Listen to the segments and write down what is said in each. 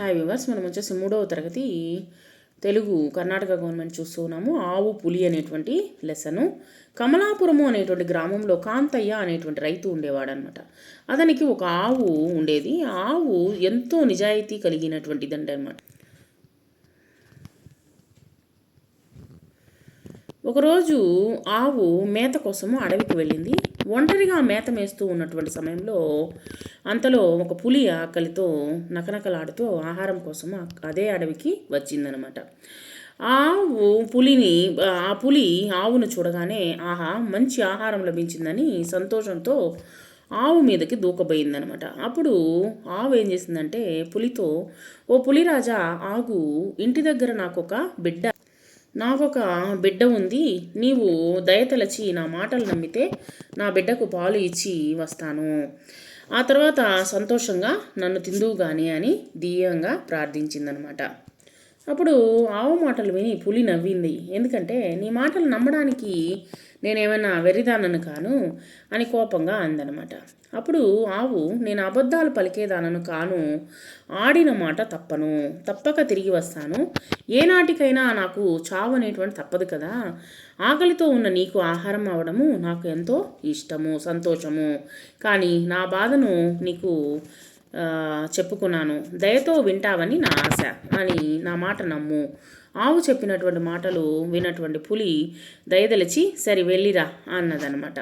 Hi viewers మనం వచ్చేసి మూడవ తరగతి తెలుగు కర్ణాటక గవర్నమెంట్ చూస్తున్నాము. ఆవు పులి అనేటువంటి లెసను. కమలాపురము అనేటువంటి గ్రామంలో కాంతయ్య అనేటువంటి రైతు ఉండేవాడు అనమాట అతనికి ఒక ఆవు ఉండేది. ఆవు ఎంతో నిజాయితీ కలిగినటువంటిదండి అనమాట ఒకరోజు ఆవు మేత కోసము అడవికి వెళ్ళింది. ఒంటరిగా మేత మేస్తూ ఉన్నటువంటి సమయంలో అంతలో ఒక పులి ఆకలితో నకనకలాడుతూ ఆహారం కోసము అదే అడవికి వచ్చిందనమాట. ఆవు పులిని ఆ పులి ఆవును చూడగానే ఆహా మంచి ఆహారం లభించిందని సంతోషంతో ఆవు మీదకి దూకబోయిందనమాట. అప్పుడు ఆవు ఏం చేసిందంటే పులితో ఓ పులిరాజా ఆగు ఇంటి దగ్గర నాకు ఒక బిడ్డ నాకొక బిడ్డ ఉంది నీవు దయతలచి నా మాటలు నమ్మితే నా బిడ్డకు పాలు ఇచ్చి వస్తాను. ఆ తర్వాత సంతోషంగా నన్ను తిందువు కానీ అని దీయంగా ప్రార్థించిందనమాట. అప్పుడు ఆవు మాటలు విని పులి నవ్వింది. ఎందుకంటే నీ మాటలు నమ్మడానికి నేనేమైనా వెర్రిదానను కాను అని కోపంగా అందనమాట. అప్పుడు ఆవు నేను అబద్ధాలు పలికేదానను కాను ఆడిన మాట తప్పను. తప్పక తిరిగి వస్తాను. ఏనాటికైనా నాకు చావు అనేటువంటి తప్పదు కదా. ఆకలితో ఉన్న నీకు ఆహారం అవడము నాకు ఎంతో ఇష్టము సంతోషము. కానీ నా బాధను నీకు చెప్పుకున్నాను. దయతో వింటావని నా ఆశ. అని నా మాట నమ్ము. ఆవు చెప్పినటువంటి మాటలు వినటువంటి పులి దయదలిచి సరి వెళ్ళిరా అన్నదనమాట.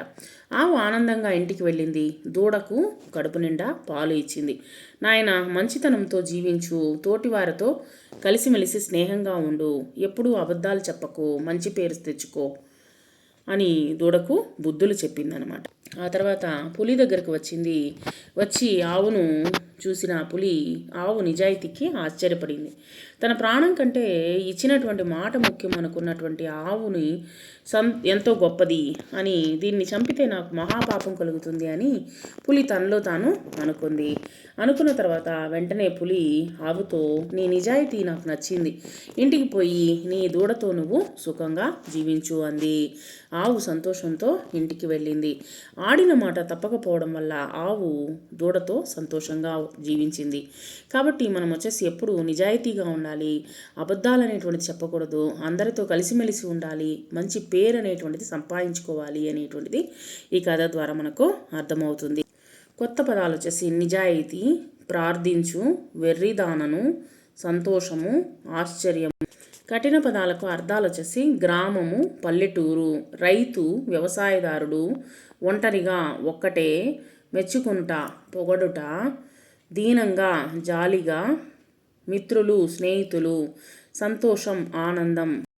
ఆవు ఆనందంగా ఇంటికి వెళ్ళింది. దూడకు కడుపు నిండా పాలు ఇచ్చింది. నాయన మంచితనంతో జీవించు. తోటివారితో కలిసిమెలిసి స్నేహంగా ఉండు. ఎప్పుడూ అబద్ధాలు చెప్పకు. మంచి పేరు తెచ్చుకో. అని దూడకు బుద్ధులు చెప్పిందనమాట ఆ తర్వాత పులి దగ్గరకు వచ్చింది. వచ్చి ఆవును చూసిన పులి ఆవు నిజాయితీకి ఆశ్చర్యపడింది. తన ప్రాణం కంటే ఇచ్చినటువంటి మాట ముఖ్యం అనుకున్నటువంటి ఆవుని సం ఎంతో గొప్పది అని దీన్ని చంపితే నాకు మహాపాపం కలుగుతుంది అని పులి తనలో తాను అనుకుంది. అనుకున్న తర్వాత వెంటనే పులి ఆవుతో నీ నిజాయితీ నాకు నచ్చింది. ఇంటికి పోయి నీ దూడతో నువ్వు సుఖంగా జీవించు అంది. ఆవు సంతోషంతో ఇంటికి వెళ్ళింది. ఆడిన మాట తప్పకపోవడం వల్ల ఆవు దూడతో సంతోషంగా జీవించింది. కాబట్టి మనం వచ్చేసి ఎప్పుడు నిజాయితీగా ఉండాలి అబద్ధాలు అనేటువంటిది చెప్పకూడదు అందరితో కలిసిమెలిసి ఉండాలి మంచి పేరు అనేటువంటిది సంపాదించుకోవాలి అనేటువంటిది ఈ కథ ద్వారా మనకు అర్థమవుతుంది. కొత్త పదాలు వచ్చేసి నిజాయితీ ప్రార్థించు వెర్రిదానను సంతోషము ఆశ్చర్యము. కఠిన పదాలకు అర్థాలు వచ్చేసి గ్రామము పల్లెటూరు రైతు వ్యవసాయదారుడు ఒంటరిగా ఒక్కటే మెచ్చుకుంట పొగడుట దీనంగా జాలిగా మిత్రులు స్నేహితులు సంతోషం ఆనందం.